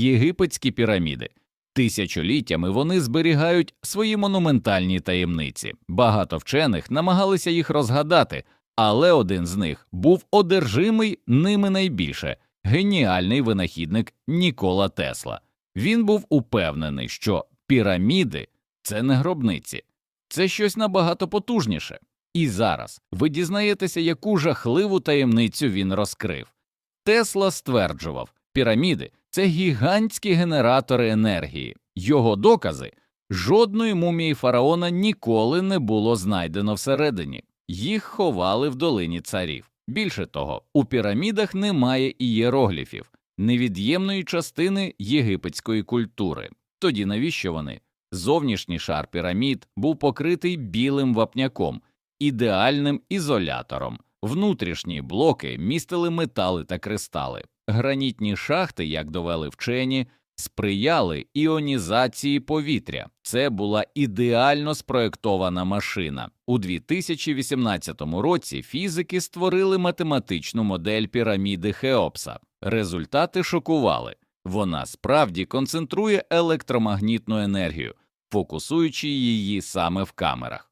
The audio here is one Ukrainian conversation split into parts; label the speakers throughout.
Speaker 1: єгипетські піраміди. Тисячоліттями вони зберігають свої монументальні таємниці. Багато вчених намагалися їх розгадати, але один з них був одержимий ними найбільше геніальний винахідник Нікола Тесла. Він був упевнений, що піраміди це не гробниці, це щось набагато потужніше. І зараз ви дізнаєтеся, яку жахливу таємницю він розкрив. Тесла стверджував, піраміди це гігантські генератори енергії. Його докази жодної мумії фараона ніколи не було знайдено всередині, їх ховали в долині царів. Більше того, у пірамідах немає ієрогліфів, невід'ємної частини єгипетської культури. Тоді навіщо вони? Зовнішній шар пірамід був покритий білим вапняком, ідеальним ізолятором. Внутрішні блоки містили метали та кристали. Гранітні шахти, як довели вчені, сприяли іонізації повітря. Це була ідеально спроєктована машина. У 2018 році фізики створили математичну модель піраміди Хеопса. Результати шокували. Вона справді концентрує електромагнітну енергію, фокусуючи її саме в камерах.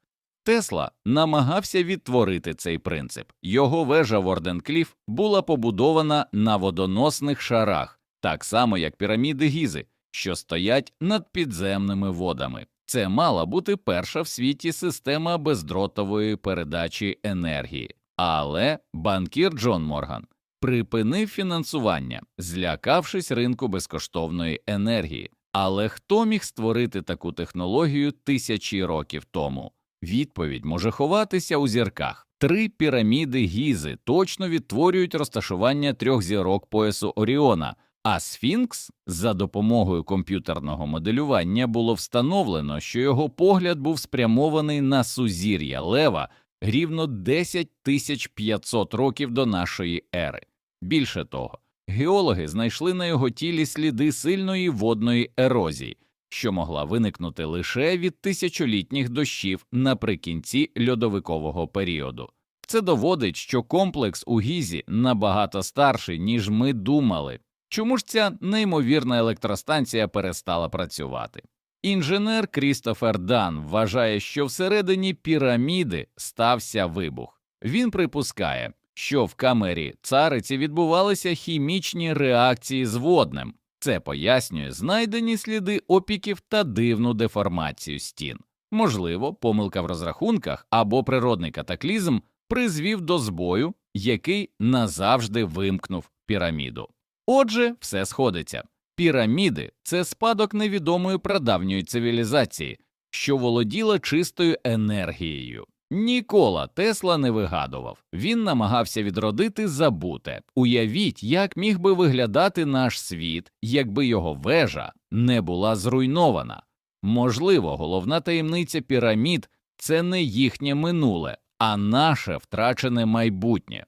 Speaker 1: Тесла намагався відтворити цей принцип. Його вежа Ворденкліф була побудована на водоносних шарах, так само як піраміди Гізи, що стоять над підземними водами. Це мала бути перша в світі система бездротової передачі енергії. Але банкір Джон Морган припинив фінансування, злякавшись ринку безкоштовної енергії. Але хто міг створити таку технологію тисячі років тому? Відповідь може ховатися у зірках. Три піраміди Гізи точно відтворюють розташування трьох зірок поясу Оріона, а Сфінкс за допомогою комп'ютерного моделювання було встановлено, що його погляд був спрямований на сузір'я Лева рівно 10 тисяч 500 років до нашої ери. Більше того, геологи знайшли на його тілі сліди сильної водної ерозії, що могла виникнути лише від тисячолітніх дощів наприкінці льодовикового періоду. Це доводить, що комплекс у Гізі набагато старший, ніж ми думали. Чому ж ця неймовірна електростанція перестала працювати? Інженер Крістофер Дан вважає, що всередині піраміди стався вибух. Він припускає, що в камері цариці відбувалися хімічні реакції з воднем. Це пояснює знайдені сліди опіків та дивну деформацію стін. Можливо, помилка в розрахунках або природний катаклізм призвів до збою, який назавжди вимкнув піраміду. Отже, все сходиться. Піраміди це спадок невідомої прадавньої цивілізації, що володіла чистою енергією. Нікола Тесла не вигадував, він намагався відродити забуте. Уявіть, як міг би виглядати наш світ, якби його вежа не була зруйнована. Можливо, головна таємниця пірамід це не їхнє минуле, а наше втрачене майбутнє.